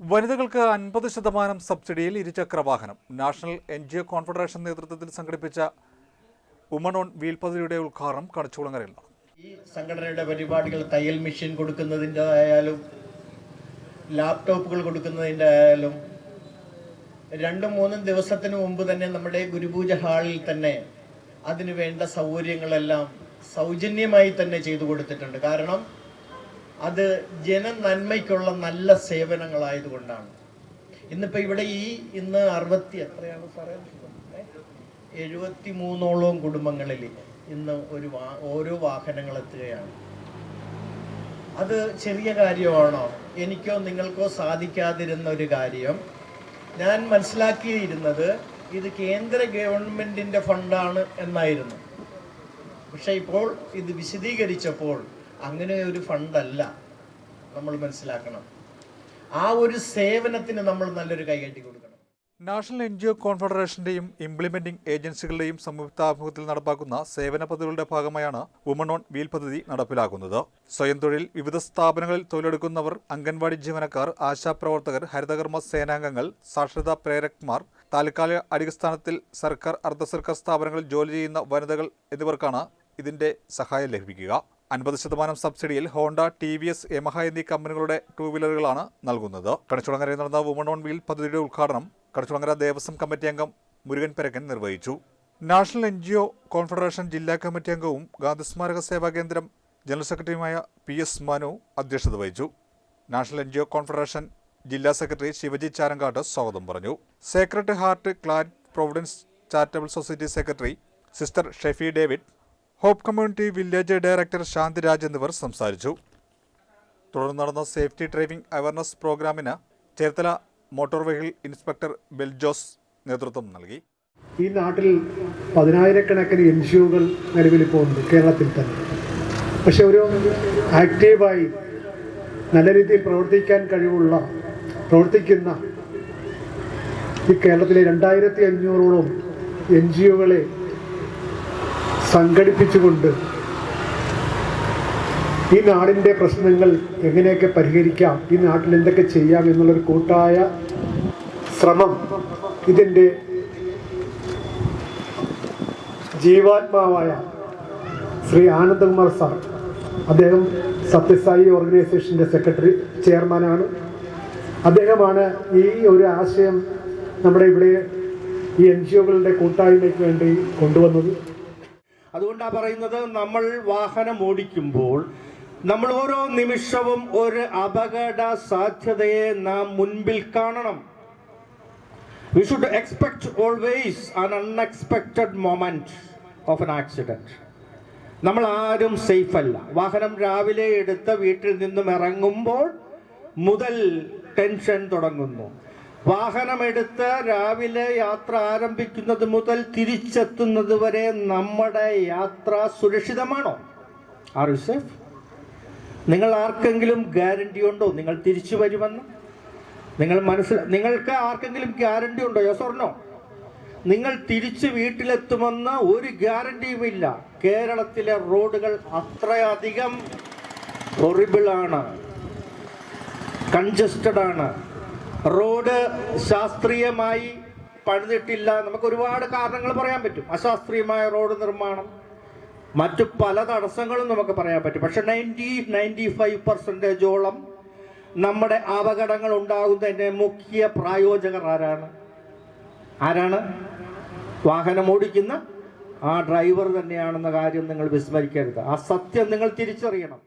വനിതകൾക്ക് അൻപത് ശതമാനം സബ്സിഡിയിൽ ഇരുചക്ര വാഹനം national N G O confederation നേതൃത്വത്തിൽ സംഘടിപ്പിച്ച ഉമൺ ഓൺ വീൽ പദ്ധതിയുടെ ഉദ്ഘാടനം കണിച്ചുകുളങ്ങരയിൽ ഈ സംഘടനയുടെ പരിപാടികൾ തയ്യൽ മെഷീൻ കൊടുക്കുന്നതിന്റെ ആയാലും ലാപ്ടോപ്പുകൾ കൊടുക്കുന്നതിന്റെ ആയാലും രണ്ടും മൂന്നും ദിവസത്തിന് മുമ്പ് തന്നെ നമ്മുടെ ഗുരുപൂജ ഹാളിൽ തന്നെ അതിനു വേണ്ട സൗകര്യങ്ങളെല്ലാം സൗജന്യമായി തന്നെ ചെയ്തു കൊടുത്തിട്ടുണ്ട്. കാരണം അത് ജനനന്മയ്ക്കുള്ള നല്ല സേവനങ്ങളായതുകൊണ്ടാണ്. ഇന്നിപ്പോ ഇവിടെ ഈ ഇന്ന് അറുപത്തി എത്രയാണ് സാറേ? എഴുപത്തി മൂന്നോളം കുടുംബങ്ങളിൽ ഇന്ന് ഒരു വാ ഓരോ വാഹനങ്ങൾ എത്തുകയാണ്. അത് ചെറിയ കാര്യമാണോ? എനിക്കോ നിങ്ങൾക്കോ സാധിക്കാതിരുന്ന ഒരു കാര്യം. ഞാൻ മനസ്സിലാക്കിയിരുന്നത് ഇത് കേന്ദ്ര ഗവൺമെന്റിന്റെ ഫണ്ടാണ് എന്നായിരുന്നു. പക്ഷെ ഇപ്പോൾ ഇത് വിശദീകരിച്ചപ്പോൾ അങ്ങനെ ഒരു ഫണ്ടല്ല നമ്മൾ മനസ്സിലാക്കണം. ആ ഒരു സേവനത്തിന് നമ്മൾ നല്ലൊരു കൈകാട്ടി കൊടുക്കണം. നാഷണൽ എൻ ജി ഒ കോൺഫെഡറേഷന്റെയും ഇംപ്ലിമെന്റിംഗ് ഏജൻസികളുടെയും സംയുക്താഭിമുഖത്തിൽ നടപ്പാക്കുന്ന സേവന പദ്ധതികളുടെ ഭാഗമായാണ് വുമൺ ഓൺ വീൽ പദ്ധതി നടപ്പിലാക്കുന്നത്. സ്വയം തൊഴിൽ വിവിധ സ്ഥാപനങ്ങളിൽ തൊഴിലെടുക്കുന്നവർ അംഗൻവാടി ജീവനക്കാർ ആശാപ്രവർത്തകർ ഹരിതകർമ്മ സേനാംഗങ്ങൾ സാക്ഷരതാ പ്രേരക്മാർ താൽക്കാലിക അടിസ്ഥാനത്തിൽ സർക്കാർ അർദ്ധ സർക്കാർ സ്ഥാപനങ്ങളിൽ ജോലി ചെയ്യുന്ന വനിതകൾ എന്നിവർക്കാണ് ഇതിന്റെ സഹായം ലഭിക്കുക. അൻപത് ശതമാനം സബ്സിഡിയിൽ Honda T V S Yamaha എന്നീ കമ്പനികളുടെ ടൂ വീലറുകളാണ് നൽകുന്നത്. കണിച്ചുളങ്ങരയിൽ നടന്ന വുമൺ ഓൺ വീൽ പദ്ധതിയുടെ ഉദ്ഘാടനം കണിച്ചുളങ്ങര ദേവസ്വം കമ്മിറ്റി അംഗം മുരുകൻ പെരക്കൻ നിർവഹിച്ചു. National N G O confederation ജില്ലാ കമ്മിറ്റി അംഗവും ഗാന്ധിസ്മാരക സേവാ കേന്ദ്രം ജനറൽ സെക്രട്ടറിയുമായ പി എസ് മനു അധ്യക്ഷത വഹിച്ചു. National N G O confederation ജില്ലാ സെക്രട്ടറി ശിവജി ചാരങ്കാട്ട് സ്വാഗതം പറഞ്ഞു. Sacred heart clan providence charitable society secretary sister Shefi David hope community village director Shanthiraj എന്നിവർ സംസാരിച്ചു. തുടർന്ന് നടന്ന സേഫ്റ്റി ഡ്രൈവിംഗ് അവയർനെസ് പ്രോഗ്രാമിന് Cherthala motor vehicle inspector Beljos നേതൃത്വം നൽകി. ഈ നാട്ടിൽ പതിനായിരക്കണക്കിന് എൻ ജി ഒകൾ നിലവിലിപ്പോൾ ഉണ്ട് കേരളത്തിൽ തന്നെ. പക്ഷെ ഒരു ആക്റ്റീവായി നല്ല രീതിയിൽ പ്രവർത്തിക്കാൻ കഴിവുള്ള പ്രവർത്തിക്കുന്ന ഈ കേരളത്തിലെ രണ്ടായിരത്തി അഞ്ഞൂറോളം എൻ ജി ഒകളെ സംഘടിപ്പിച്ചുകൊണ്ട് ഈ നാടിന്റെ പ്രശ്നങ്ങൾ എങ്ങനെയൊക്കെ പരിഹരിക്കാം ഈ നാട്ടിൽ എന്തൊക്കെ ചെയ്യാം എന്നുള്ളൊരു കൂട്ടായ ശ്രമം ഇതിന്റെ ജീവാത്മാവായ ശ്രീ ആനന്ദകുമാർ സാർ അദ്ദേഹം സത്യസായി ഓർഗനൈസേഷന്റെ സെക്രട്ടറി ചെയർമാനാണ്. അദ്ദേഹമാണ് ഈ ഒരു ആശയം നമ്മുടെ ഇവിടെ ഈ എൻ ജി ഒകളുടെ കൂട്ടായ്മയ്ക്ക് വേണ്ടി കൊണ്ടുവന്നത്. അതുകൊണ്ടാണ് പറയുന്നത് നമ്മൾ വാഹനം ഓടിക്കുമ്പോൾ നമ്മൾ ഓരോ നിമിഷവും ഒരു അപകട സാധ്യതയെ നാം മുൻപിൽ കാണണം. We should expect always an unexpected moment of an accident നമ്മൾ ആരും സേഫ് അല്ല. വാഹനം രാവിലെ എടുത്ത് വീട്ടിൽ നിന്നും ഇറങ്ങുമ്പോൾ മുതൽ ടെൻഷൻ തുടങ്ങുന്നു. വാഹനമെടുത്ത് രാവിലെ യാത്ര ആരംഭിക്കുന്നത് മുതൽ തിരിച്ചെത്തുന്നത് വരെ നമ്മുടെ യാത്ര സുരക്ഷിതമാണോ? Are you safe? നിങ്ങൾ ആർക്കെങ്കിലും ഗ്യാരണ്ടി ഉണ്ടോ? നിങ്ങൾ തിരിച്ചു വരുമെന്ന്? നിങ്ങൾ മനസ്സിൽ നിങ്ങൾക്ക് ആർക്കെങ്കിലും ഗ്യാരണ്ടി ഉണ്ടോ? യോ സ്വർണോ നിങ്ങൾ തിരിച്ച് വീട്ടിലെത്തുമെന്ന് ഒരു ഗ്യാരണ്ടിയുമില്ല കേരളത്തിലെ റോഡുകൾ അത്രയധികം ഹൊറിബിളാണ് കൺജസ്റ്റഡ് ആണ്. റോഡ് ശാസ്ത്രീയമായി പണിതിട്ടില്ല. നമുക്ക് ഒരുപാട് കാരണങ്ങൾ പറയാൻ പറ്റും. അശാസ്ത്രീയമായ റോഡ് നിർമ്മാണം മറ്റു പല തടസ്സങ്ങളും നമുക്ക് പറയാൻ പറ്റും. പക്ഷെ നയന്റി നയന്റി ഫൈവ് പെർസെന്റേജോളം നമ്മുടെ അപകടങ്ങൾ ഉണ്ടാകുന്നതിന്റെ മുഖ്യ പ്രായോജകർ ആരാണ്? ആരാണ്? വാഹനം ഓടിക്കുന്ന ആ ഡ്രൈവർ തന്നെയാണെന്ന കാര്യം നിങ്ങൾ വിസ്മരിക്കരുത്. ആ സത്യം നിങ്ങൾ തിരിച്ചറിയണം.